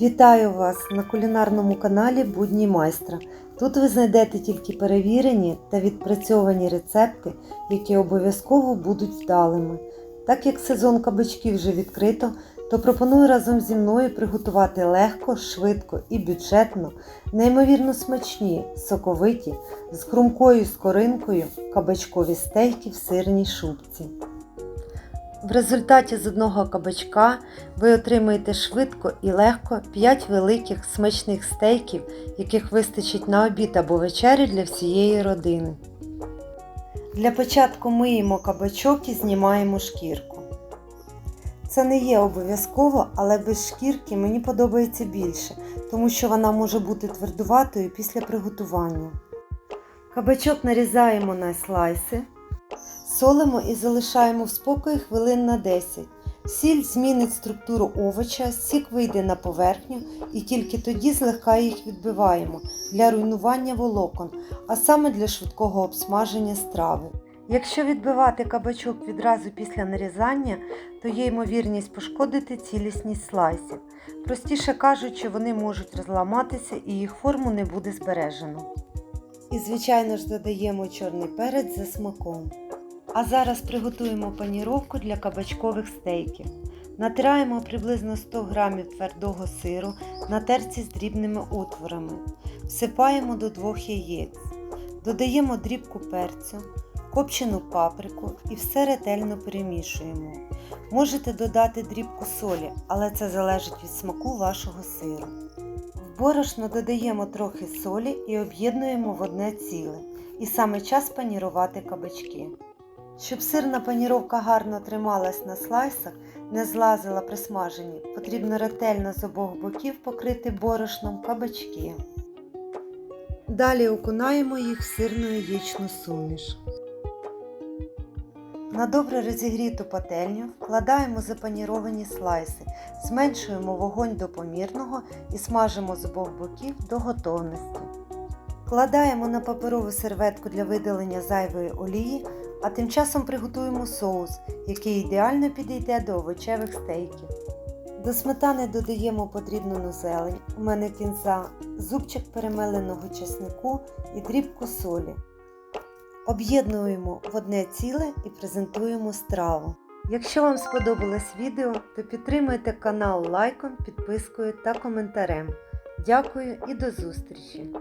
Вітаю вас на кулінарному каналі Будні майстра. Тут ви знайдете тільки перевірені та відпрацьовані рецепти, які обов'язково будуть вдалими. Так як сезон кабачків вже відкрито, то пропоную разом зі мною приготувати легко, швидко і бюджетно, неймовірно смачні, соковиті, з хрумкою скоринкою кабачкові стейки в сирній шубці. В результаті з одного кабачка ви отримаєте швидко і легко 5 великих смачних стейків, яких вистачить на обід або вечерю для всієї родини. Для початку миємо кабачок і знімаємо шкірку. Це не є обов'язково, але без шкірки мені подобається більше, тому що вона може бути твердуватою після приготування. Кабачок нарізаємо на слайси. Солимо і залишаємо в спокої хвилин на 10. Сіль змінить структуру овоча, сік вийде на поверхню і тільки тоді злегка їх відбиваємо для руйнування волокон, а саме для швидкого обсмаження страви. Якщо відбивати кабачок відразу після нарізання, то є ймовірність пошкодити цілісність слайсів. Простіше кажучи, вони можуть розламатися і їх форму не буде збережено. І, звичайно ж, додаємо чорний перець за смаком. А зараз приготуємо паніровку для кабачкових стейків. Натираємо приблизно 100 г твердого сиру на терці з дрібними отворами. Всипаємо до 2 яєць. Додаємо дрібку перцю, копчену паприку і все ретельно перемішуємо. Можете додати дрібку солі, але це залежить від смаку вашого сиру. В борошно додаємо трохи солі і об'єднуємо в одне ціле. І саме час панірувати кабачки. Щоб сирна паніровка гарно трималась на слайсах, не злазила при смаженні, потрібно ретельно з обох боків покрити борошном кабачки. Далі окунаємо їх в сирну яєчну суміш. На добре розігріту пательню вкладаємо запаніровані слайси, зменшуємо вогонь до помірного і смажимо з обох боків до готовності. Вкладаємо на паперову серветку для видалення зайвої олії, а тим часом приготуємо соус, який ідеально підійде до овочевих стейків. До сметани додаємо подрібнену зелень, у мене кінза, зубчик перемеленого чеснику і дрібку солі. Об'єднуємо в одне ціле і презентуємо страву. Якщо вам сподобалось відео, то підтримуйте канал лайком, підпискою та коментарем. Дякую і до зустрічі!